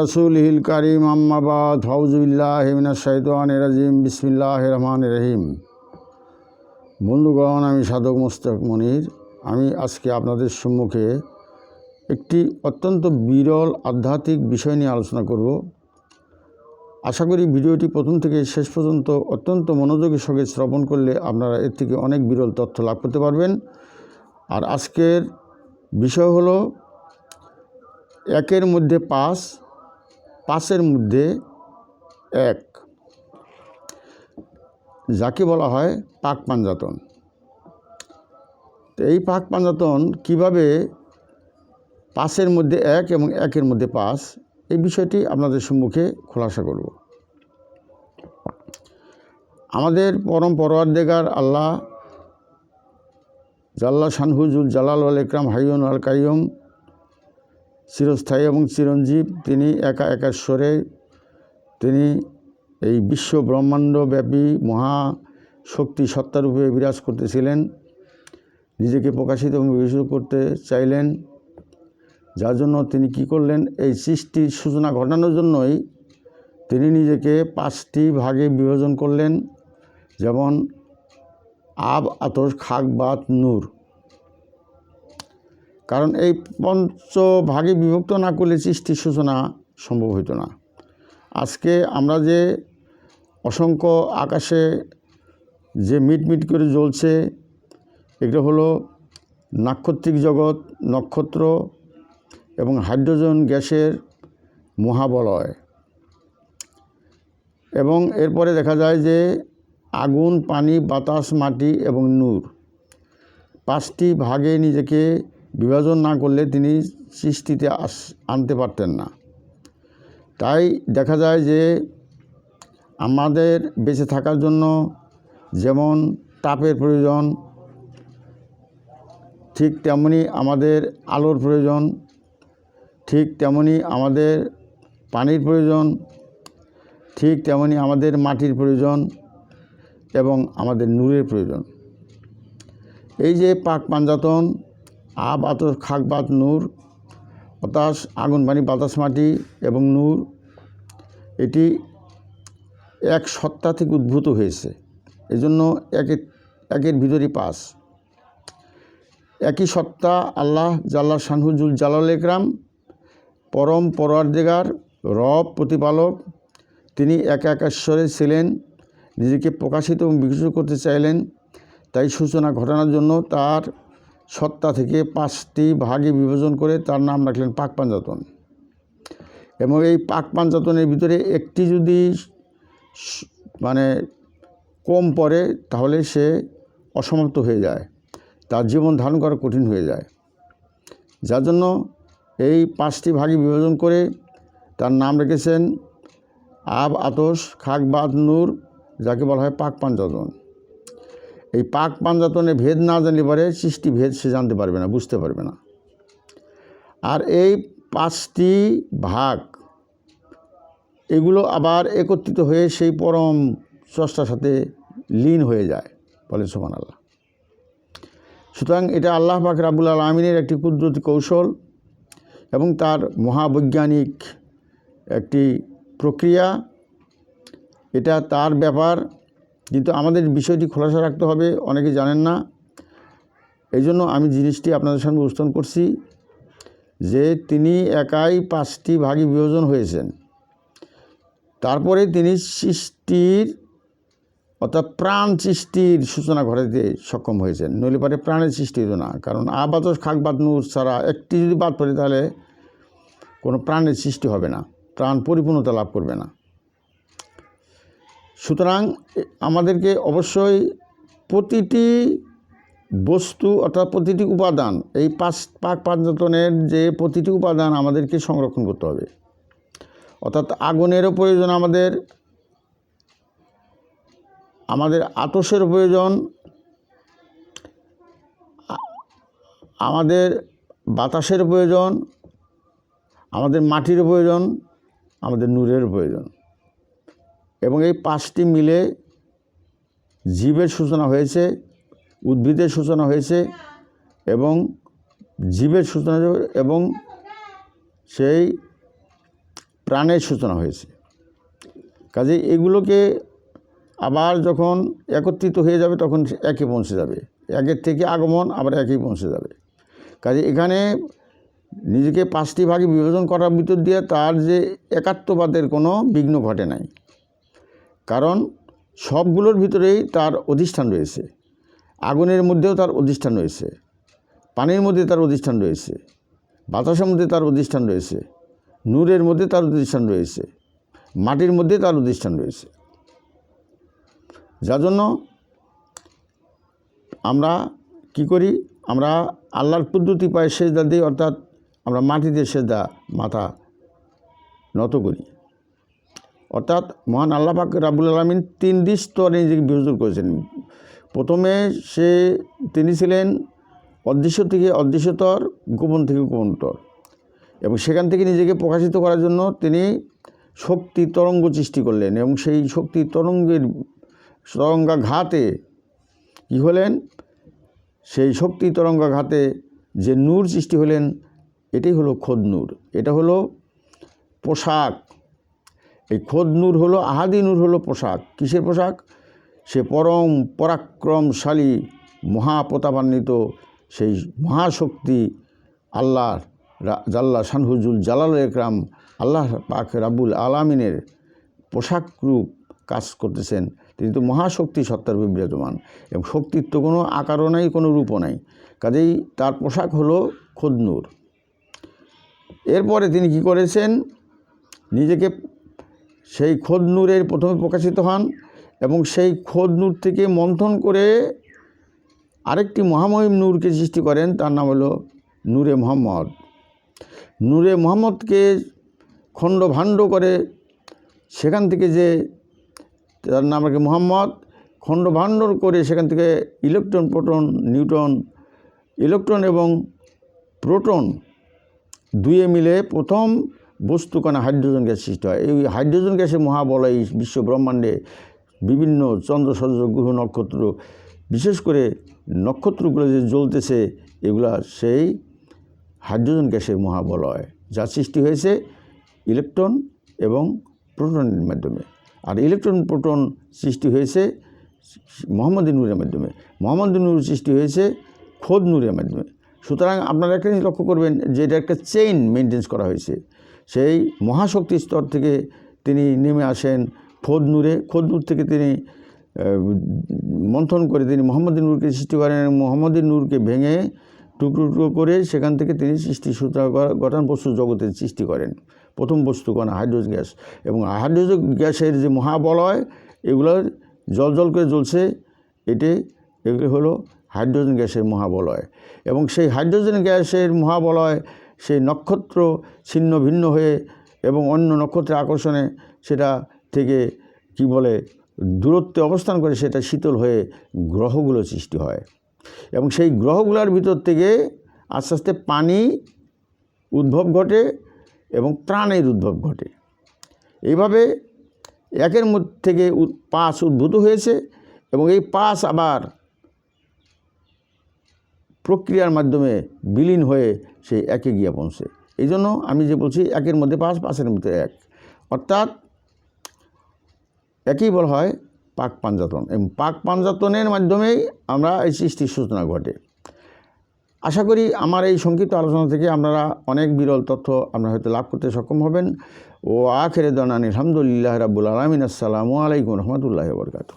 রসুলহিল করিম আম্মাবাদ ফৌজুবিল্লাহ মিনাশাইতান রাজিম। বিসমিল্লাহ রহমান রহিম। বন্ধুগণ, আমি সাধক মোস্তক মনির। আমি আজকে আপনাদের সম্মুখে একটি অত্যন্ত বিরল আধ্যাত্মিক বিষয় নিয়ে আলোচনা করব। আশা করি ভিডিওটি প্রথম থেকে শেষ পর্যন্ত অত্যন্ত মনোযোগের সঙ্গে শ্রবণ করলে আপনারা এর থেকে অনেক বিরল তথ্য লাভ করতে পারবেন। আর আজকের বিষয় হলো একের মধ্যে পাঁচ, পাঁচের মধ্যে এক। যাকে বলা হয় পাক পাঞ্জাতন। তো এই পাক পাঞ্জাতন কীভাবে পাঁচের মধ্যে এক এবং একের মধ্যে পাঁচ, এই বিষয়টি আপনাদের সম্মুখে খোলাসা করব। আমাদের পরম পরওয়ারদেগার আল্লাহ জাল্লা শানহুজুল জালাল আল ইকরাম হাইয়ন আল কাইয়ম চিরস্থায়ী এবং চিরঞ্জীব, তিনি একা একাশ্বরে তিনি এই বিশ্ব ব্রহ্মাণ্ডব্যাপী মহা শক্তি সত্তারূপে বিরাজ করতেছিলেন, নিজেকে প্রকাশিত এবং বিকশিত করতে চাইলেন। যার জন্য তিনি কি করলেন? এই সৃষ্টির সূচনা ঘটানোর জন্যই তিনি নিজেকে পাঁচটি ভাগে বিভাজন করলেন, যেমন আব আতস খাক বাত, নূর। কারণ এই পঞ্চ ভাগে বিভক্ত না করলে সৃষ্টির সূচনা সম্ভব হইতো না। আজকে আমরা যে অসংখ্য আকাশে যে মিটমিট করে জ্বলছে, এগুলো হলো নাক্ষত্রিক জগৎ, নক্ষত্র এবং হাইড্রোজেন গ্যাসের মহাবলয়। এবং এরপরে দেখা যায় যে আগুন, পানি, বাতাস, মাটি এবং নূর। পাঁচটি ভাগে নিজেকে বিভাজন না করলে তিনি সৃষ্টিতে আস, আনতে পারতেন না। তাই দেখা যায় যে আমাদের বেঁচে থাকার জন্য যেমন তাপের প্রয়োজন, ঠিক তেমনি আমাদের আলোর প্রয়োজন, ঠিক তেমনি আমাদের পানির প্রয়োজন, ঠিক তেমনি আমাদের মাটির প্রয়োজন এবং আমাদের নূরের প্রয়োজন। এই যে পাক পাঞ্জাতন আব, আতর, খাক, বাত, নূর বাতাস আগুন পানি বাতাস, মাটি এবং নূর, এটি এক সত্তা থেকে উদ্ভূত হয়েছে। এজন্য একের একের ভিতরই পাস একই সত্তা আল্লাহ জাল্লা শানহুজুল জালাল একরাম, পরম পরার্দেগার রব প্রতিপালক, তিনি একা একাশ্বরে ছিলেন, নিজেকে প্রকাশিত এবং বিকশিত করতে চাইলেন, তাই সূচনা ঘটানোর জন্য তার সত্তা থেকে পাঁচটি ভাগে বিভাজন করে তার নাম রাখলেন পাক পাঞ্জাতন। এবং এই পাক পাঞ্জাতনের ভিতরে একটি যদি মানে কম পড়ে, তাহলে সে অসমাপ্ত হয়ে যায়। তার জীবন ধারণ করা কঠিন হয়ে যায়। যার জন্য এই পাঁচটি ভাগে বিভাজন করে তার নাম রেখেছেন আব আতস খাক বাদ নূর, যাকে বলা হয় পাক পাঞ্জাতন। এই পাক পাঞ্জাতনে ভেদ না জানলে পারে সৃষ্টি ভেদ সে জানতে পারবে না, বুঝতে পারবে না। আর এই পাঁচটি ভাগ, এগুলো আবার একত্রিত হয়ে সেই পরম স্রষ্টার সাথে লীন হয়ে যায় বলে সোমান আল্লাহ সুতরাং এটা আল্লাহ পাক রাবুল আলমিনের একটি কুদরতি কৌশল এবং তার মহাবৈজ্ঞানিক একটি প্রক্রিয়া। এটা তার ব্যাপার কিন্তু আমাদের বিষয়টি খোলাসা রাখতে হবে, অনেকে জানেন না। এই জন্য আমি জিনিসটি আপনাদের সামনে উপস্থাপন করছি যে তিনি একাই পাঁচটি ভাগে বিভাজন হয়েছেন। তারপরে তিনি সৃষ্টির, অর্থাৎ প্রাণ সৃষ্টির সূচনা ঘটাতে সক্ষম হয়েছেন। নইলে পারে প্রাণের সৃষ্টি হতো না, কারণ আবাদস খাক বাদ নূর ছাড়া একটি যদি বাদ পড়ে তাহলে কোনো প্রাণের সৃষ্টি হবে না, প্রাণ পরিপূর্ণতা লাভ করবে না। সুতরাং আমাদেরকে অবশ্যই প্রতিটি বস্তু অর্থাৎ প্রতিটি উপাদান, এই পাঁচ, পাক পাঞ্জতনের যে প্রতিটি উপাদান আমাদেরকে সংরক্ষণ করতে হবে। অর্থাৎ আগুনেরও প্রয়োজন আমাদের আমাদের আতসের প্রয়োজন আমাদের বাতাসের প্রয়োজন, আমাদের মাটির প্রয়োজন, আমাদের নূরের প্রয়োজন। এবং এই পাঁচটি মিলে জীবের সূচনা হয়েছে, উদ্ভিদের সূচনা হয়েছে এবং জীবের সূচনা এবং সেই প্রাণের সূচনা হয়েছে। কাজে এগুলোকে আবার যখন একত্রিত হয়ে যাবে তখন একে পৌঁছে যাবে। একের থেকে আগমন আবার একেই পৌঁছে যাবে। কাজে এখানে নিজেকে পাঁচটি ভাগে বিভাজন করার ভিতর দিয়ে তার যে একাত্মবাদের কোনো বিঘ্ন ঘটে নাই। কারণ সবগুলোর ভিতরেই তার অধিষ্ঠান রয়েছে। আগুনের মধ্যেও তার অধিষ্ঠান রয়েছে। পানির মধ্যে তার অধিষ্ঠান রয়েছে। বাতাসের মধ্যে তার অধিষ্ঠান রয়েছে। নূরের মধ্যে তার অধিষ্ঠান রয়েছে। মাটির মধ্যে তার অধিষ্ঠান রয়েছে। যার জন্য আমরা কি করি? আমরা আল্লাহর পদ্ধতি পায়ে সেজদা দিই, অর্থাৎ আমরা মাটিতে সেজদা মাথা নত করি। অর্থাৎ মহান আল্লাহ পাক রাবুল আলমিন তিনটি স্তরে নিজেকে বিভাজন করেছেন। প্রথমে সে, তিনি ছিলেন অদৃশ্য থেকে অদৃশ্যতর, গোপন থেকে গোপনতর এবং সেখান থেকে নিজেকে প্রকাশিত করার জন্য তিনি শক্তি তরঙ্গ সৃষ্টি করলেন এবং সেই শক্তি তরঙ্গের তরঙ্গাঘাতে কী হলেন? সেই শক্তি তরঙ্গাঘাতে যে নূর সৃষ্টি হলেন, এটাই হলো খোদ নূর। এটা হলো পোশাক। এই খোদ নূর হলো, আহাদি নূর হলো পোশাক। কিসের পোশাক? সে পরম পরাক্রমশালী, মহাপ্রতাপান্বিত, সেই মহাশক্তি আল্লাহ জাল্লা শানহুজুল জালাল একরাম, আল্লাহ পাক রাবুল আলামিনের পোশাক রূপ কাজ করতেছেন। তিনি তো মহাশক্তি সত্তার বিরাজমান এবং শক্তির তো কোনো আকারও নাই, কোনো রূপও নাই। কাজেই তার পোশাক হলো খোদনূর এরপরে তিনি কি করেছেন? নিজেকে সেই খোদ নূরের প্রথমে প্রকাশিত হন এবং সেই খোদ নূর থেকে মন্থন করে আরেকটি মহামহিম নূরকে সৃষ্টি করেন, তার নাম হলো নূরে মোহাম্মদ। নূরে মোহাম্মদকে খণ্ড ভাণ্ড করে সেখান থেকে যে, তার নাম রাখে মোহাম্মদ, খণ্ড ভাণ্ডর করে সেখান থেকে ইলেকট্রন, প্রোটন নিউটন ইলেকট্রন এবং প্রোটন দুয়ে মিলে প্রথম বস্তুকণা হাইড্রোজেন গ্যাস সৃষ্টি হয়। এই হাইড্রোজেন গ্যাসের মহাবলয় বিশ্ব ব্রহ্মাণ্ডে বিভিন্ন চন্দ্র সূর্য গ্রহ, নক্ষত্র, বিশেষ করে নক্ষত্রগুলো যে জ্বলতেছে, এগুলা সেই হাইড্রোজেন গ্যাসের মহাবলয় যা সৃষ্টি হয়েছে ইলেকট্রন এবং প্রোটনের মাধ্যমে। আর ইলেকট্রন, প্রোটন সৃষ্টি হয়েছে মোহাম্মদ নূরের মাধ্যমে। মোহাম্মদ নূর সৃষ্টি হয়েছে খোদ নূরের মাধ্যমে। সুতরাং আপনারা একটা লক্ষ্য করবেন যে এটা একটা চেইন মেনটেন্স করা হয়েছে। সেই মহাশক্তি স্তর থেকে তিনি নেমে আসেন খোদ নূরে খোদ নূর থেকে তিনি মন্থন করে তিনি মোহাম্মদ নূরকে সৃষ্টি করেন মোহাম্মদ নূরকে ভেঙে টুকরো টুকরো করে সেখান থেকে তিনি সৃষ্টি সূত্র গঠন বস্তু জগতের সৃষ্টি করেন। প্রথম বস্তু কণা হাইড্রোজেন গ্যাস এবং হাইড্রোজেন গ্যাসের যে মহাবলয়, এগুলো জল জল করে জ্বলছে, এটি, এগুলি হলো হাইড্রোজেন গ্যাসের মহাবলয়। এবং সেই হাইড্রোজেন গ্যাসের মহাবলয় সেই নক্ষত্র ছিন্ন ভিন্ন হয়ে এবং অন্য নক্ষত্রের আকর্ষণে সেটা থেকে, কি বলে, দূরত্বে অবস্থান করে সেটা শীতল হয়ে গ্রহগুলো সৃষ্টি হয়। এবং সেই গ্রহগুলোর ভিতর থেকে আস্তে আস্তে পানি উদ্ভব ঘটে এবং প্রাণের উদ্ভব ঘটে। এইভাবে একের মধ্যে থেকে পাঁচ উদ্ভূত হয়েছে এবং এই পাঁচ আবার প্রক্রিয়ার মাধ্যমে বিলীন হয়ে সেই একে গিয়ে পৌঁছে। এই জন্য আমি যে বলছি, একের মধ্যে পাঁচ, পাঁচের মধ্যে এক। অর্থাৎ একই বলা হয় পাক পাঞ্জাতন এবং পাক পাঞ্জাতনের মাধ্যমেই আমরা এই সৃষ্টির সূচনা ঘটে। আশা করি আমার এই সংক্ষিপ্ত আলোচনা থেকে আপনারা অনেক বিরল তথ্য আপনারা হয়তো লাভ করতে সক্ষম হবেন। ও আখেরে দনানি আলহামদুলিল্লাহ রাবুল আলমিন। আসসালামু আলাইকুম রহমতুল্লাহ বরকাত